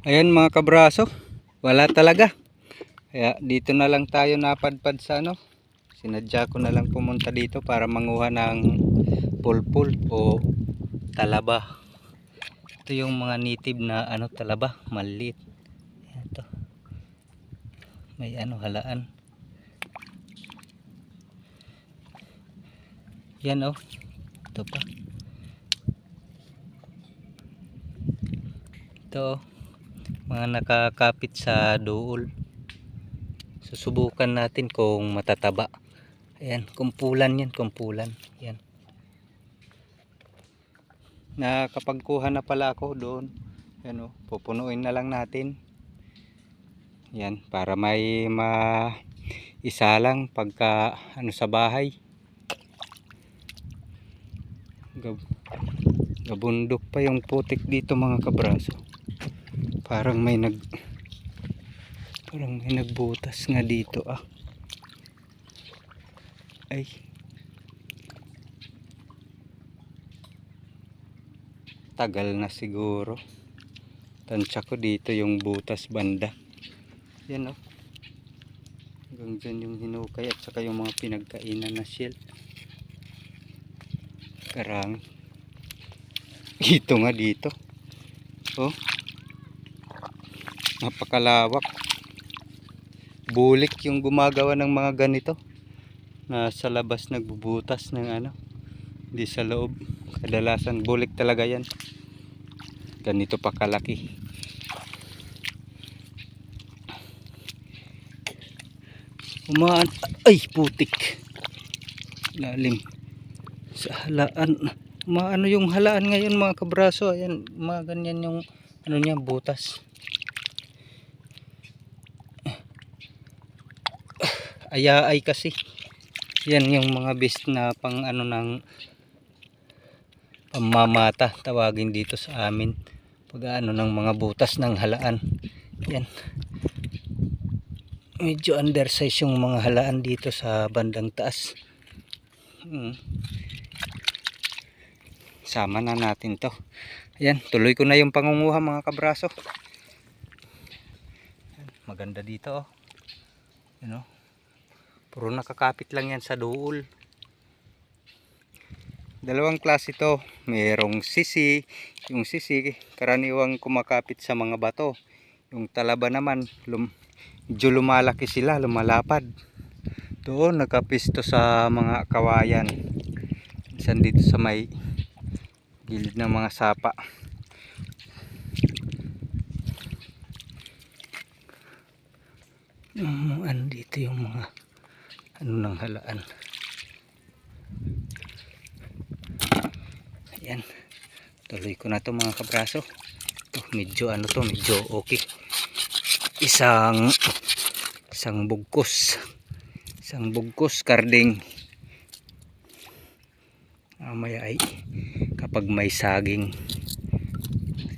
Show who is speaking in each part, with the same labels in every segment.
Speaker 1: Ayan mga kabraso, wala talaga. Kaya dito na lang tayo napadpad sa ano. Sinadya ko na lang pumunta dito para manguha ng pulpul o talaba. Ito yung mga native na ano talaba, maliit. Ayan to. May ano halaan. Yan oh. Ito pa. Ito oh. Mga nakakapit sa duol. Susubukan natin kung matataba. Ayan, kumpulan yan, kumpulan. Yan. Nakapagkuha na pala ako doon. Yan oh, pupunuin na lang natin. Yan, para may ma isa lang pagka ano sa bahay. Gab gabundok pa yung putik dito mga kabraso. Parang may nag parang may nagbutas nga dito ah. Ay. Tagal na siguro. Tansya ko dito yung butas banda. Yan oh. Hanggang dyan yung hinukay at saka yung mga pinagkainan na shell. Karami. Ito nga dito. Oh. Napakalawak. Bulik yung gumagawa ng mga ganito. Nasa labas nagbubutas ng ano. Hindi sa loob. Kadalasan bulik talaga yan. Ganito pa kalaki. Umaan. Ay, putik. Lalim. Sa halaan. Maano yung halaan ngayon mga kabraso. Ayan, mga ganyan yung ano niya, butas. Aya ay kasi. Yan yung mga best na pang ano ng pamamata tawagin dito sa amin. Pag ano ng mga butas ng halaan. Yan. Medyo undersize yung mga halaan dito sa bandang taas. Hmm. Sama na natin to. Ayan, tuloy ko na yung pangunguha mga kabraso. Maganda dito oh. You know? Puro nakakapit lang yan sa duol. Dalawang klase to. Mayroong sisi. Yung sisi, karaniwang kumakapit sa mga bato. Yung talaba naman, lum medyo lumalaki sila, lumalapad. Doon, nakapisto sa mga kawayan. Minsan dito sa may gilid ng mga sapa. Yung ano dito yung mga ano ng halaan. Ayan. Tuloy ko na to mga kabraso. Ito, medyo ano to, medyo okay. Isang isang bugkos. Isang bugkos karding. Mamaya ay kapag may saging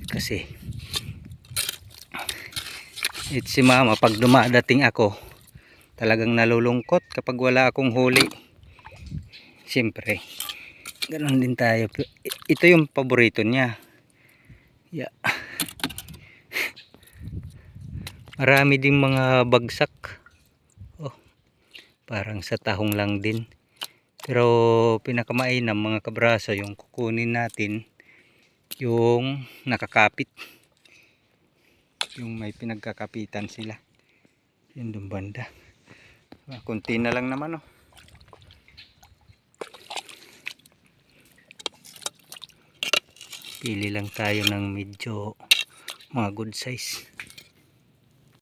Speaker 1: kasi it si mama pag dumadating ako talagang nalulungkot kapag wala akong huli. Siyempre ganon din tayo. Ito yung paborito niya. Yeah. marami ding mga bagsak. Oh, parang sa tahong lang din. Pero pinakamainam mga kabraso yung kukunin natin yung nakakapit. Yung may pinagkakapitan sila. Yun dun banda kunti na lang naman oh. Pili lang tayo ng medyo mga good size